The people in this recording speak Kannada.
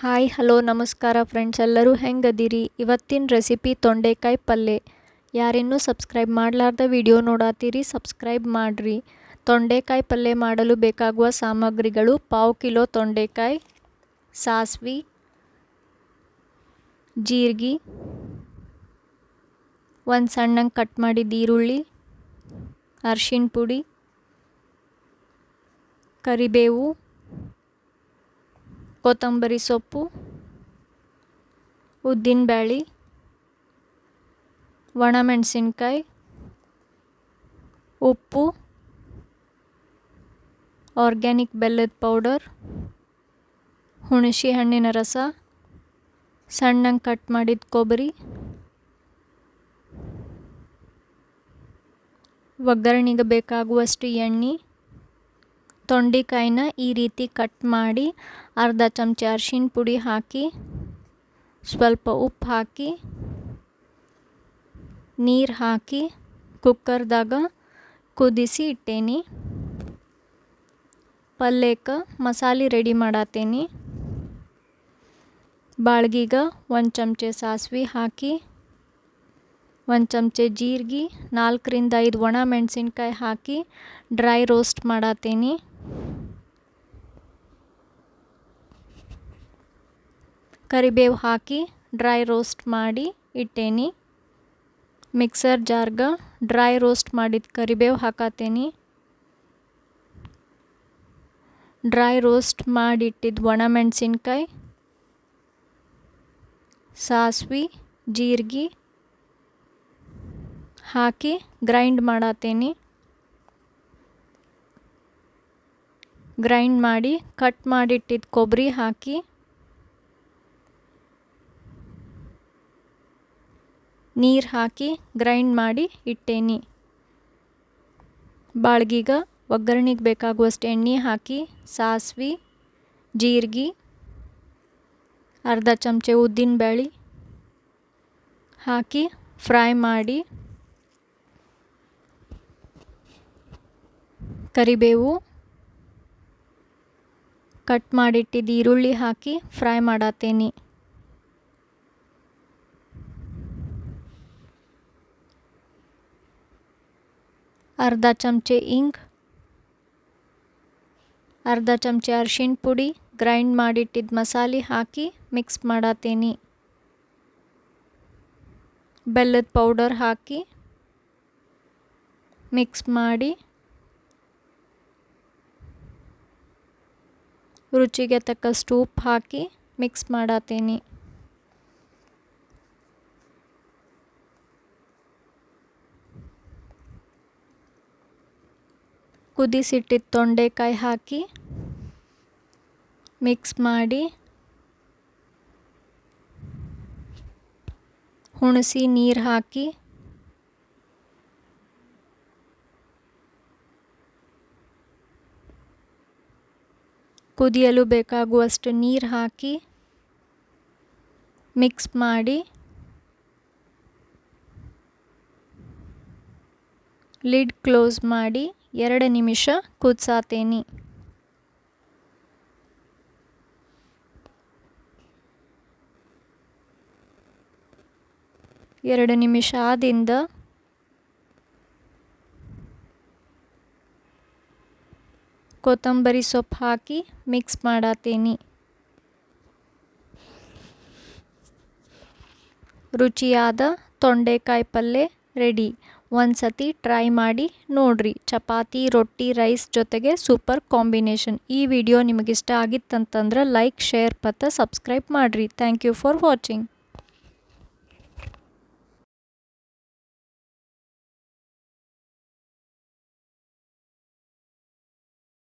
ಹಾಯ್, ಹಲೋ, ನಮಸ್ಕಾರ ಫ್ರೆಂಡ್ಸ್ ಎಲ್ಲರೂ ಹೆಂಗದಿರಿ? ಇವತ್ತಿನ ರೆಸಿಪಿ ತೊಂಡೆಕಾಯಿ ಪಲ್ಯ ಯಾರಿನ್ನೂ ಸಬ್ಸ್ಕ್ರೈಬ್ ಮಾಡಲಾರ್ದ ವಿಡಿಯೋ ನೋಡಾತೀರಿ ಸಬ್ಸ್ಕ್ರೈಬ್ ಮಾಡಿರಿ. ತೊಂಡೆಕಾಯಿ ಪಲ್ಯ ಮಾಡಲು ಬೇಕಾಗುವ ಸಾಮಗ್ರಿಗಳು ಪಾವು ಕಿಲೋ ತೊಂಡೆಕಾಯಿ, ಸಾಸ್ವಿ, ಜೀರಿಗೆ, ಒಂದು ಸಣ್ಣಂಗೆ ಕಟ್ ಮಾಡಿದ ಈರುಳ್ಳಿ, ಅರ್ಶಿಣ ಪುಡಿ, ಕರಿಬೇವು ಕೊತ್ತಂಬರಿ ಸೊಪ್ಪು ಉದ್ದಿನಬೇಳೆ ಒಣಮೆಣಸಿನ್ಕಾಯಿ, ಉಪ್ಪು, ಆರ್ಗ್ಯಾನಿಕ್ ಬೆಲ್ಲದ ಪೌಡರ್, ಹುಣಸೆ ಹಣ್ಣಿನ ರಸ, ಸಣ್ಣಂಗೆ ಕಟ್ ಮಾಡಿದ ಕೊಬ್ಬರಿ, ಒಗ್ಗರಣೆಗೆ ಬೇಕಾಗುವಷ್ಟು ಎಣ್ಣೆ ತೊಂಡೆಕಾಯಿನ ಈ ರೀತಿ ಕಟ್ ಮಾಡಿ ಅರ್ಧ ಚಮಚ ಅರ್ಶಿಣ ಪುಡಿ ಹಾಕಿ, ಸ್ವಲ್ಪ ಉಪ್ಪು ಹಾಕಿ, ನೀರು ಹಾಕಿ ಕುಕ್ಕರ್ದಾಗ ಕುದಿಸಿ ಇಟ್ಟೇನಿ. ಪಲ್ಯಕ್ಕೆ ಮಸಾಲೆ ರೆಡಿ ಮಾಡತ್ತೇನಿ ಬಾಳ್ಗಿಗೆ ಒಂದು ಚಮಚೆ ಸಾಸ್ವೆ ಹಾಕಿ, ಒಂದು ಚಮಚೆ ಜೀರಿಗೆ, ನಾಲ್ಕರಿಂದ ಐದು ಒಣ ಮೆಣಸಿನ್ಕಾಯಿ ಹಾಕಿ ಡ್ರೈ ರೋಸ್ಟ್ ಮಾಡತ್ತೇನಿ ಕರಿಬೇವು ಹಾಕಿ ಡ್ರೈ ರೋಸ್ಟ್ ಮಾಡಿ ಇಟ್ಟೇನಿ. ಮಿಕ್ಸರ್ ಜಾರ್ಗ ಡ್ರೈ ರೋಸ್ಟ್ ಮಾಡಿದ ಕರಿಬೇವು ಹಾಕತ್ತೇನಿ ಡ್ರೈ ರೋಸ್ಟ್ ಮಾಡಿಟ್ಟಿದ್ದು ಒಣಮೆಣಸಿನ್ಕಾಯಿ ಸಾಸ್ವಿ, ಜೀರಿಗೆ ಹಾಕಿ ಗ್ರೈಂಡ್ ಮಾಡತ್ತೇನಿ ಗ್ರೈಂಡ್ ಮಾಡಿ ಕಟ್ ಮಾಡಿಟ್ಟಿದ್ದ ಕೊಬ್ಬರಿ ಹಾಕಿ ನೀರು ಹಾಕಿ ಗ್ರೈಂಡ್ ಮಾಡಿ ಇಟ್ಟೇನಿ. ಬಾಳ್ಗಿಗ ಒಗ್ಗರಣೆಗೆ ಬೇಕಾಗುವಷ್ಟು ಎಣ್ಣೆ ಹಾಕಿ ಸಾಸ್ವೆ, ಜೀರಿಗೆ, ಅರ್ಧ ಚಮಚೆ ಉದ್ದಿನ ಉದ್ದಿನಬೇಳೆ ಹಾಕಿ ಫ್ರೈ ಮಾಡಿ ಕರಿಬೇವು ಕಟ್ ಮಾಡಿಟ್ಟಿದ್ದು ಈರುಳ್ಳಿ ಹಾಕಿ ಫ್ರೈ ಮಾಡತ್ತೇನಿ ಅರ್ಧ ಚಮಚೆ ಇಂಗ್ ಅರ್ಧ ಚಮಚೆ ಅರ್ಶಿಣ ಪುಡಿ, ಗ್ರೈಂಡ್ ಮಾಡಿಟ್ಟಿದ್ದ ಮಸಾಲೆ ಹಾಕಿ ಮಿಕ್ಸ್ ಮಾಡತ್ತೀನಿ ಬೆಲ್ಲದ ಪೌಡರ್ ಹಾಕಿ ಮಿಕ್ಸ್ ಮಾಡಿ ರುಚಿಗೆ ತಕ್ಕಷ್ಟು ಸ್ಟೂಪ್ ಹಾಕಿ ಮಿಕ್ಸ್ ಮಾಡತ್ತೇನಿ ಕುದಿಸಿಟ್ಟಿದ್ದ ತೊಂಡೆಕಾಯಿ ಹಾಕಿ ಮಿಕ್ಸ್ ಮಾಡಿ ಹುಣಸಿ ನೀರು ಹಾಕಿ ಕುದಿಯಲು ಬೇಕಾಗುವಷ್ಟು ನೀರು ಹಾಕಿ ಮಿಕ್ಸ್ ಮಾಡಿ ಲಿಡ್ ಕ್ಲೋಸ್ ಮಾಡಿ ಎರಡು ನಿಮಿಷ ಕೂತ್ಸಾತೇನಿ. ಎರಡು ನಿಮಿಷ ಆದಿಂದ ಕೊತ್ತಂಬರಿ ಸೊಪ್ಪು ಹಾಕಿ ಮಿಕ್ಸ್ ಮಾಡತ್ತೇನಿ ರುಚಿಯಾದ ತೊಂಡೆಕಾಯಿ ಪಲ್ಯ ರೆಡಿ ಒಂದು ಸತಿ ಟ್ರೈ ಮಾಡಿ ನೋಡಿರಿ. ಚಪಾತಿ, ರೊಟ್ಟಿ, ರೈಸ್ ಜೊತೆಗೆ ಸೂಪರ್ ಕಾಂಬಿನೇಷನ್. ಈ ವಿಡಿಯೋ ನಿಮಗಿಷ್ಟ ಆಗಿತ್ತಂತಂದ್ರೆ ಲೈಕ್, ಶೇರ್ ಮತ್ತು ಸಬ್ಸ್ಕ್ರೈಬ್ ಮಾಡಿರಿ. Thank you for watching.